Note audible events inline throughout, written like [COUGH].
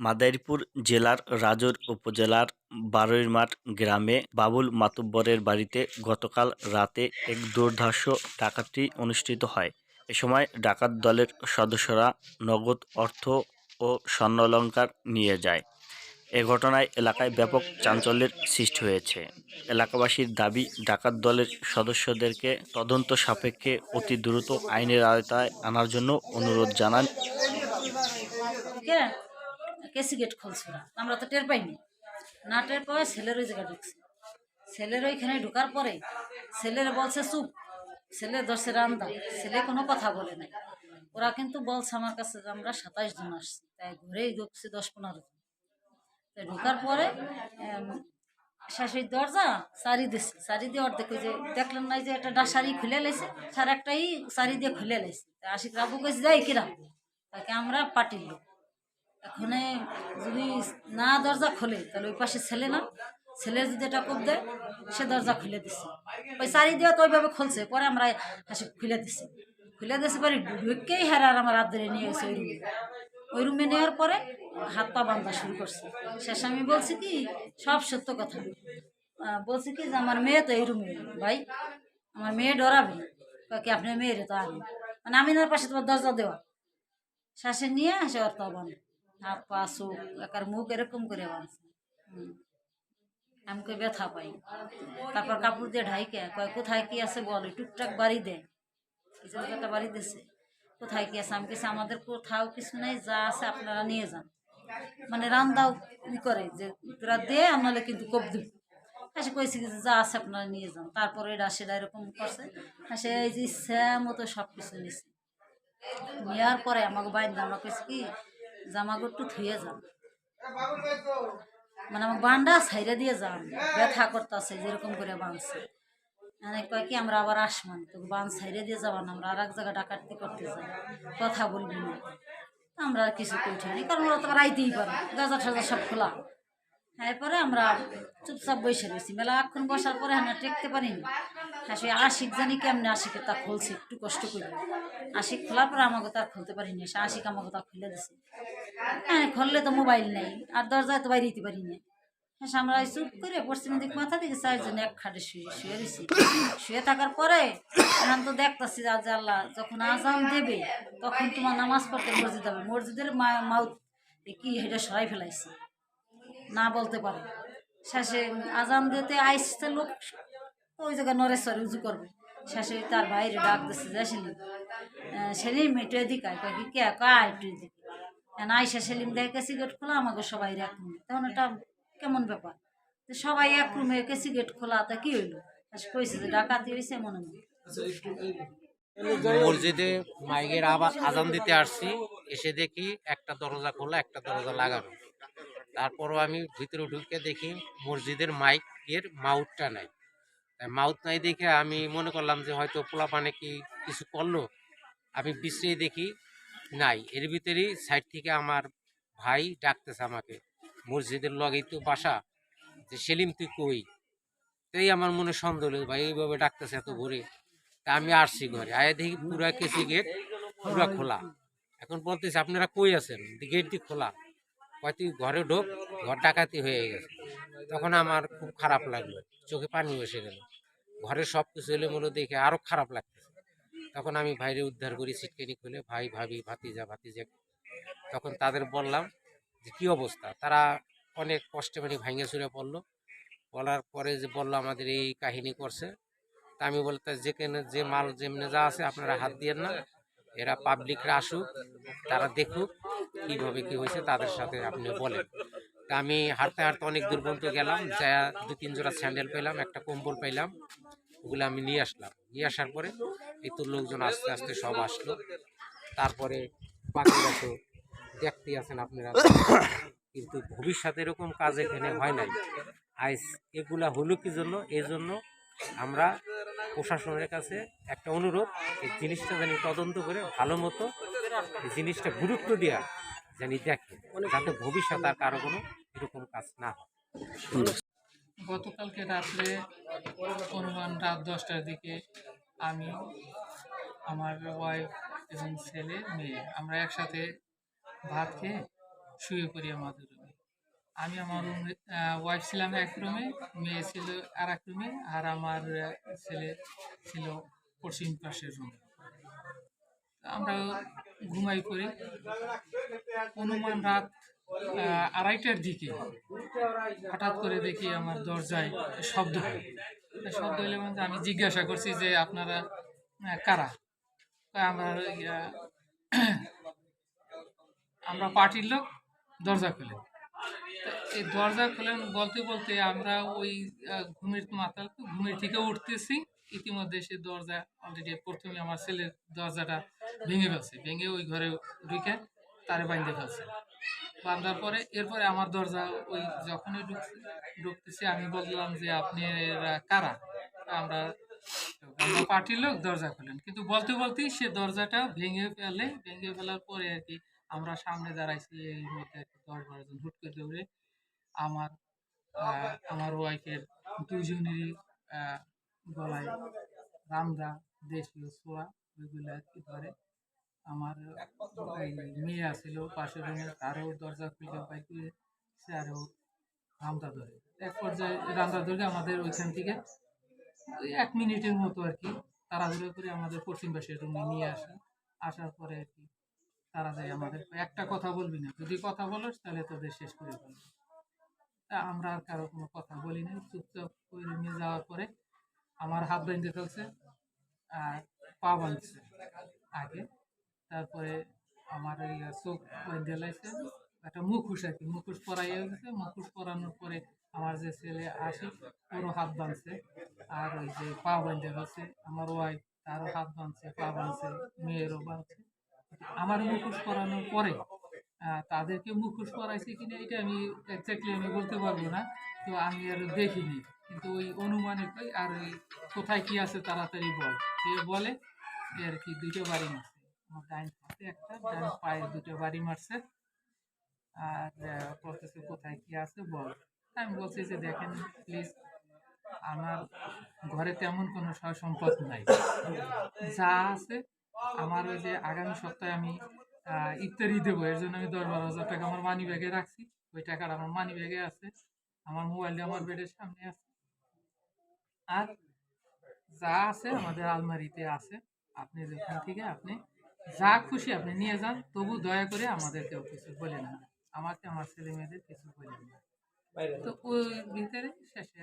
মাদারীপুর জেলার রাজৌর উপজেলার বারুইমাঠ গ্রামে বাবুল মাতুব্বরের বাড়িতে গতকাল রাতে এক দুর্ধর্ষ ডাকাতি অনুষ্ঠিত হয়। এ সময় ডাকাত দলের সদস্যরা নগদ অর্থ ও স্বর্ণালঙ্কার নিয়ে যায়। এ ঘটনায় এলাকায় ব্যাপক চাঞ্চল্যের সৃষ্টি হয়েছে। এলাকাবাসীর দাবি, ডাকাত দলের সদস্যদেরকে তদন্ত সাপেক্ষে অতি দ্রুত আইনের আওতায় আনার জন্য অনুরোধ জানান। কেসি গেট খুলছে ওরা। আমরা তো টের পাইনি। না টের পাওয়া ছেলের ওই জায়গায় ঢুকছে। ছেলের ওইখানে ঢোকার পরে ছেলের বলছে, চুপ। ছেলে দশে রান্দা ছেলে কোনো কথা বলে নাই। ওরা কিন্তু বলছে আমার কাছে যে আমরা সাতাইশ জন আসছি। তাই ঘুরেই ঢুকছে দশ পনেরো জন। তাই ঢোকার পরে শেষের দরজা সারি দিছে। সারি দিয়ে অর্ধেক যে দেখলেন না যে একটা ডাসারি খুলে লাইছে সার একটাই সারি দিয়ে খুলে লাইছে তা আশিক রাবু কইছে, যাই কিরাম তাকে আমরা পাটির লোক। এখানে যদি না দরজা খোলে, তাহলে ওই পাশে ছেলে না। ছেলের যদি এটা কোপ দেয়, সে দরজা খুলে দিছে। ওই চারি দিয়ে তো ওইভাবে খুলছে, পরে আমরা হাসি খুলে দিছি। খুলে দিয়েছে পরে ঢুকেই হেরা আর আমার হাত ধরে নিয়ে গেছে ওই রুমে। ওই রুমে নেওয়ার পরে হাত পা বান্ধা শুরু করছে। শেষ আমি বলছি কি, সব সত্য কথা। বলছি কি যে আমার মেয়ে তো এই রুমে ভাই, আমার মেয়ে ডরাবে। কি, আপনার মেয়ের তো আমি। মানে আমিনার পাশে তোমার দরজা দেওয়া। শ্বাসে নিয়ে আসে অর্থ বান্ধে হাত পা একার মুখ এরকম করে বাঁধছে। আমাকে ব্যথা পাই তারপর কাপড় দিয়ে ঢাইকে কয় কোথায় কি আছে বলে টুকটাক বাড়ি দে কিছু বাড়ি দিছে কোথায় কি আছে আমি কিছু আমাদের কোথাও কিছু নেই যা আছে আপনারা নিয়ে যান মানে রান্দাও ই করে যে তোরা দে আমনালে কিন্তু কোপ দিব হ্যাঁ সে কইছে যে যা আছে আপনারা নিয়ে যান তারপরে এটা সেটা এরকম করছে হ্যাঁ সে এই যে ইচ্ছা মতো সব কিছু নিছে নেওয়ার পরে আমাকে বাইন্দা আমরা কি যে থুয়ে যান মানে আমাকে বান্ডা সাইরে দিয়ে যান, ব্যথা করতেছে, যেরকম করে বাঁধছে মানে কয় কি, আমরা আবার আসমান তো বান সাইরে দিয়ে যাবান আমরা আর এক জায়গায় ডাকাতি করতে যাই, কথা বলবি না। আমরা আর কিছু কইছি কারণ ওরা তো রাইতেই পারে গাজা টাজা সব খোলা। এরপরে আমরা চুপচাপ বসে রয়েছি। মেলা এখন বসার পরে হ্যাঁ টেকতে পারিনি। হ্যাঁ সে আশিক জানি কেমনে আশিকে তা খুলছে, একটু কষ্ট করে। আশিক খোলার পরে আমাকে তার খুলতে পারিনি। সে আশিক আমাকে তা খুলে দিছে। হ্যাঁ খুললে তো মোবাইল নেই, আর দরজায় তো বাইরে দিতে পারি না হ্যাঁ সে আমরা চুপ করে পশ্চিম দিক মাথা দিকে চারজন এক খাটে শুয়ে শুয়ে রয়েছি। শুয়ে থাকার পরে এখন তো দেখতেছি আজ আল্লাহ যখন আজান দেবে, তখন তোমার নামাজ পড়তে মসজিদ হবে। মসজিদের মাউথ কি এটা সরাই ফেলাইছে। না বলতে পারে। শেষে আজান দিতে আইসতে লোক ওই জায়গায় নরেশ্বর উজু করবে। শেষে তার বাইরে ডাক দিচ্ছে যে সেলিম। সেলিম একটু এদিকে আয়। কয় কি কে? কয় একটু এদিকে। আইসা সেলিম দেখে সিগারেট খোলা আমাকে সবাই এক রুমে। তখন এটা কেমন ব্যাপার? তো সবাই এক রুমে একে সিগারেট খোলা তা কি হইল? কইছে যে ডাকাতি হয়েছে মনে হয় মসজিদে মাইকের আবার আজান দিতে আসছি এসে দেখি একটা দরজা খোলা একটা দরজা লাগানো। তারপরও আমি ভিতরে ঢুকে দেখি মসজিদের মাইকের মাউথটা নাই। মাউথ নাই দেখে আমি মনে করলাম যে হয়তো পোলা পানে কি কিছু করল। আমি বিশ্রিয়ে দেখি নাই। এর ভিতরেই সাইড থেকে আমার ভাই ডাকতেছে আমাকে, মসজিদের লগেই তো বাসা, যে সেলিম, তুই কই? তাই আমার মনে সন্দেহ ভাই, এইভাবে ডাকতেছে এত ভোরে? তা আমি আসছি ঘরে। আয়া দেখি পুরা কেসি গেট পুরা খোলা। এখন বলতেছি, আপনারা কই আছেন? গেট দি খোলা। কয় তুই ঘরে ঢোক, ঘর ডাকাতি হয়ে গেছে। তখন আমার খুব খারাপ লাগল, চোখে পানি বসে গেল। ঘরে সব কিছু এলে মনে দেখে আরও খারাপ লাগতেছে। তখন আমি ভাইরে উদ্ধার করি সিটকেনি খুলে, ভাই, ভাবি, ভাতিজা ভাতিজা। তখন তাদের বললাম যে, কী অবস্থা? তারা অনেক কষ্টে মানে ভাঙে চুরে পড়ল। বলার পরে যে বলল, আমাদের এই কাহিনী করছে। তা আমি বলতে যেখানে যে মাল যেমনি যা আছে, আপনারা হাত দিয়েন না। এরা পাবলিকরা আসুক, তারা দেখুক কীভাবে কি হয়েছে, তাদের সাথে আপনি বলেন। তা আমি হাঁটতে হাঁটতে অনেক দূর পর্যন্ত গেলাম যা দু তিন জোড়া স্যান্ডেল পেলাম, একটা কম্বল পেলাম, ওগুলো আমি নিয়ে আসলাম। নিয়ে আসার পরে এই তো লোকজন আস্তে আস্তে সব আসলো। তারপরে বাকিরা তো দেখতে আছেন আপনারা, কিন্তু ভবিষ্যতে এরকম কাজ এখানে হয় নাই। আইস, এগুলা হলো কি জন্য? এই জন্য আমরা প্রশাসনের কাছে একটা অনুরোধ, এই জিনিসটা জানি তদন্ত করে ভালো মতো এই জিনিসটা গুরুত্ব দেওয়া জানি দেখে, যাতে ভবিষ্যতে আর কারও কোনো এরকম কাজ না হয়। গতকালকে রাত্রে অনুমান রাত দশটার দিকে আমি আমার ওয়াইফ এবং ছেলে মেয়ে, আমরা একসাথে ভাত খেয়ে শুয়ে পড়ি আমাদের আমি আমার ওয়াইফ ছিলাম এক রুমে মেয়ে ছিল আর এক রুমে আর আমার ছেলে ছিল পশ্চিম পাশের রুমে আমরা ঘুমাই পড়ি। অনুমান রাত আড়াইটার দিকে হঠাৎ করে দেখি আমার দরজায় শব্দ শব্দ হলে মানে আমি জিজ্ঞাসা করছি যে আপনারা কারা? আমরা [CLEARS THROAT] আমরা পার্টির লোক, দরজা খুলে। এই দরজা খোলেন বলতে বলতে আমরা ওই ঘুমের মাতাল ঘুমের থেকে উঠতেছি। ইতিমধ্যে সে দরজা অলরেডি প্রথমে আমার ছেলের দরজাটা ভেঙে ফেলছে। ভেঙে ওই ঘরে ঢুকে তারে বাইন্ধে ফেলছে। বান্ধার পরে এরপরে আমার দরজা ওই যখনই ঢুকছে ঢুকতেছে, আমি বললাম যে আপনি কারা? আমরা আমরা পার্টির লোক দরজা খোলেন। কিন্তু বলতে বলতেই সে দরজাটা ভেঙে ফেলে। ভেঙে ফেলার পরে আর কি আমরা সামনে দাঁড়াইছি এই মধ্যে দশ বারো জন হুট করে দৌড়ে। আমার আমার ওয়াইফের দুজনেরই গলায় রামদা দেশীয় ছোঁয়া ওইগুলো কি ধরে। আমার মেয়ে আছিল, পাশের রুমে তারও দরজা খুলে পাই করে সে আরও রামদা ধরে। এক পর্যায়ে রামদা ধরে আমাদের ওইখান থেকে এক মিনিটের মতো আর কি তাড়াহুড়ো করে আমাদের পশ্চিম রুমে নিয়ে আসে। আসার পরে আর কি তারা যায় আমাদের। একটা কথা বলবি না। যদি কথা বলোস, তাহলে তোদের শেষ করে ফেলব। তা আমরা আর কারও কোনো কথা বলি না চুপচাপ করে নিয়ে যাওয়ার পরে আমার হাত বেঁধে ফেলছে আর পা বাঁধছে আগে। তারপরে আমার ওই চোখ বেঁধে লাইছে একটা মুখোশ আর কি। মুখোশ পরাইয়া গেছে। মুখোশ পরানোর পরে আমার যে ছেলে আসে ওরও হাত বাঁধছে আর ওই যে পা বাঁধতে ফেলছে আমার ওয়াইফ তারও হাত বাঁধছে পা বাঁধছে মেয়েরও বাঁধছে আমার মুখোশ করানোর পরে তাদেরকে মুখোশ পরাইছে কিনা এটা আমি এক্স্যাক্টলি আমি বলতে পারব না। তো আমি আর দেখিনি। কিন্তু ওই অনুমানের পাই আর ওই কোথায় কি আছে তাড়াতাড়ি বল। কে বলে আর কি দুটো বাড়ি মারছে। আমার ডাইন হাতে একটা ডাইন পায়ে দুটো বাড়ি মারছে। আর বলতেছে কোথায় কি আছে বল। আমি বলছি যে দেখেন প্লিজ আমার ঘরে তেমন কোনো সম্পদ নাই। যা আছে আমার ওই যে আগামী সপ্তাহে আমি ইফতারি দেবো, এর জন্য আমি দশ বারো হাজার টাকা আমার মানি ব্যাগে রাখছি। ওই টাকাটা আমার মানি ব্যাগে আছে, আমার মোবাইলটা আমার বেডের সামনে আছে। আর যা আছে আমাদের আলমারিতে আছে, আপনি যেখান থেকে আপনি যা খুশি আপনি নিয়ে যান, তবু দয়া করে আমাদেরকেও কিছু বলে না। আমাকে, আমার ছেলে মেয়েদের কিছু বলে না। তো ওই ভিতরে শেষে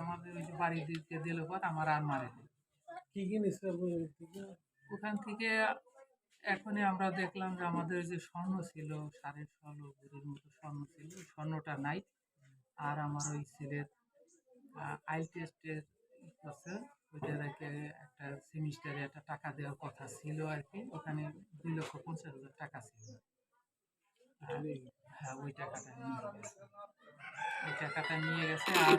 আমাদের ওই যে বাড়ির দিকে দিল পর আমার আর মারে দিল কি কি থেকে? ওখান থেকে এখনই আমরা দেখলাম যে আমাদের যে স্বর্ণ ছিল, সাড়ে ষোলো ভরির মতো স্বর্ণ ছিল, স্বর্ণটা নাই। আর আমার ওই ছেলের আই টেস্টের করছে ওইটার একটা সেমিস্টারে একটা টাকা দেওয়ার কথা ছিল আর কি। ওখানে দুই লক্ষ পঞ্চাশ হাজার টাকা ছিল। হ্যাঁ ওই টাকাটা নিয়ে গেছে। ওই টাকাটা নিয়ে গেছে আর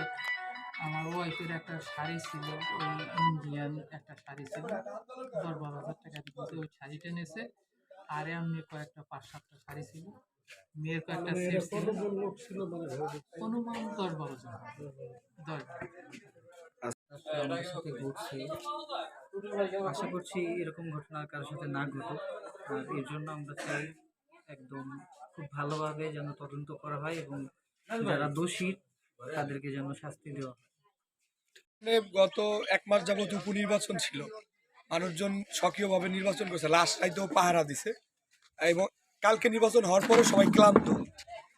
আমার ওয়াইফের একটা শাড়ি ছিল ওই ইন্ডিয়ান একটা শাড়ি ছিল। দশ বারো হাজার টাকা দিতে ওই শাড়িটা নিয়েছে। আর এমনি কয়েকটা পাঁচ সাতটা শাড়ি ছিল। মেয়ের কয়েকটা সেট ছিল। মানে? অনুমান দশ বারো জন। দশ আমার সাথে ঘটছে। আশা করছি এরকম ঘটনা কারোর সাথে না ঘটুক। আর এর জন্য আমরা চাই একদম খুব ভালোভাবে যেন তদন্ত করা হয় এবং যারা দোষী তাদেরকে যেন শাস্তি দেওয়া হয়। গত এক মাস যাবত উপনির্বাচন ছিল। মানুষজন সক্রিয়ভাবে নির্বাচন করেছে। লাস্ট রাইতেও পাহারা দিছে। এবং কালকে নির্বাচন হওয়ার পরে সবাই ক্লান্ত।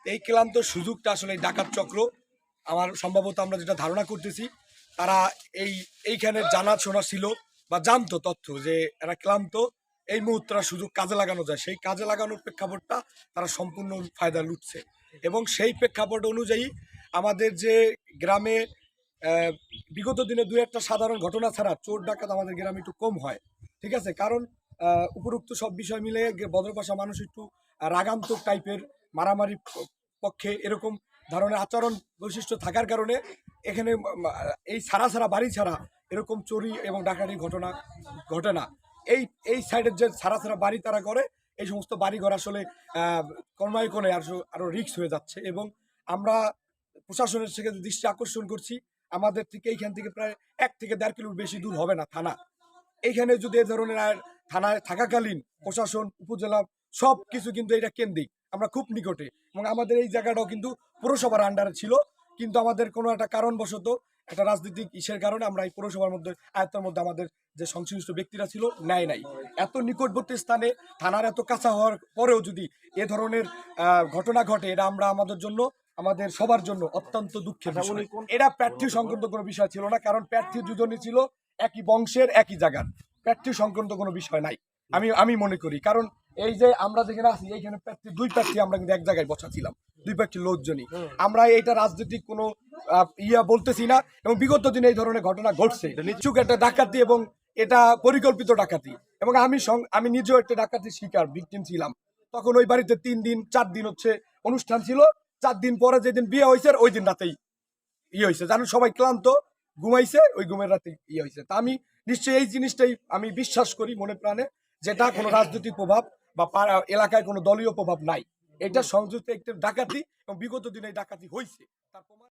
এই ক্লান্ত সুযোগটা আসলে ডাকাত চক্র, আমার সম্ভবত আমরা যেটা ধারণা করতেছি, তারা এই, এইখানে জানা শোনা ছিল বা জানতো তথ্য যে এরা ক্লান্ত। এই মুহূর্তে সুযোগ কাজে লাগানো যায়। সেই কাজে লাগানোর প্রেক্ষাপটটা তারা সম্পূর্ণ ফায়দা লুটছে। এবং সেই প্রেক্ষাপট অনুযায়ী আমাদের যে গ্রামে বিগত দিনে দু একটা সাধারণ ঘটনা ছাড়া চোর ডাকাত আমাদের গ্রামে একটু কম হয়। ঠিক আছে? কারণ উপরোক্ত সব বিষয় মিলে বদরপাশা মানুষ একটু রাগান্তক টাইপের মারামারি পক্ষে এরকম ধরনের আচরণ বৈশিষ্ট্য থাকার কারণে এখানে এই ছাড়া ছাড়া, বাড়ি ছাড়া এরকম চুরি এবং ডাকাতির ঘটনা ঘটে না। এই এই সাইডের যে ছাড়া ছাড়া বাড়ি তারা করে, এই সমস্ত বাড়িঘর আসলে কর্মায় কোণে আরও আরও রিক্স হয়ে যাচ্ছে এবং আমরা প্রশাসনের থেকে দৃষ্টি আকর্ষণ করছি। আমাদের থেকে এইখান থেকে প্রায় এক থেকে দেড় কিলোমিটার বেশি দূর হবে না থানা। এইখানে যদি এ ধরনের থানায় থাকাকালীন প্রশাসন, উপজেলা সব কিছু কিন্তু এটা কেন্দ্রিক। আমরা খুব নিকটে এবং আমাদের এই জায়গাটাও কিন্তু পুরসভার আন্ডারে ছিল। কিন্তু আমাদের কোনো একটা কারণবশত একটা রাজনৈতিক ইসের কারণে আমরা এই পৌরসভার মধ্যে, আয়ত্তের মধ্যে আমাদের যে সংশ্লিষ্ট ব্যক্তিরা ছিল নেয় নাই। এত নিকটবর্তী স্থানে থানার এত কাঁচা হওয়ার পরেও যদি এ ধরনের ঘটনা ঘটে, এটা আমরা আমাদের জন্য আমাদের সবার জন্য অত্যন্ত দুঃখের বিষয়। এটা প্রার্থী সংক্রান্ত কোনো বিষয় ছিল না কারণ প্রার্থী দুজনই ছিল একই বংশের একই জায়গার প্রার্থী সংক্রান্ত কোনো বিষয় নাই আমি আমি মনে করি। কারণ এই যে আমরা যেখানে আছি এইখানে প্রার্থী দুই প্রার্থী আমরা কিন্তু এক জায়গায় বসা ছিলাম দুই প্রার্থীর লোকজনই। আমরা এইটা রাজনৈতিক কোনো ইয়া বলতেছি না এবং বিগত দিনে এই ধরনের ঘটনা ঘটছে। নিচ্ছুক একটা ডাকাতি এবং এটা পরিকল্পিত ডাকাতি। এবং আমি আমি নিজেও একটা ডাকাতির শিকার ভিকটিম ছিলাম। তখন ওই বাড়িতে তিন দিন চার দিন হচ্ছে অনুষ্ঠান ছিল। চার দিন পরে যেদিন বিয়ে হয়েছে, ওই দিন রাতেই ইয়ে হয়েছে। জানেন সবাই ক্লান্ত, ঘুমাইছে, ওই ঘুমের রাতে ইয়ে হয়েছে। তা আমি নিশ্চয়ই এই জিনিসটাই আমি বিশ্বাস করি মনে প্রাণে যেটা কোনো রাজনৈতিক প্রভাব বা এলাকায় কোনো দলীয় প্রভাব নাই। এটা সংযুক্ত একটি ডাকাতি এবং বিগত দিনে ডাকাতি হয়েছে। তার প্রমাণ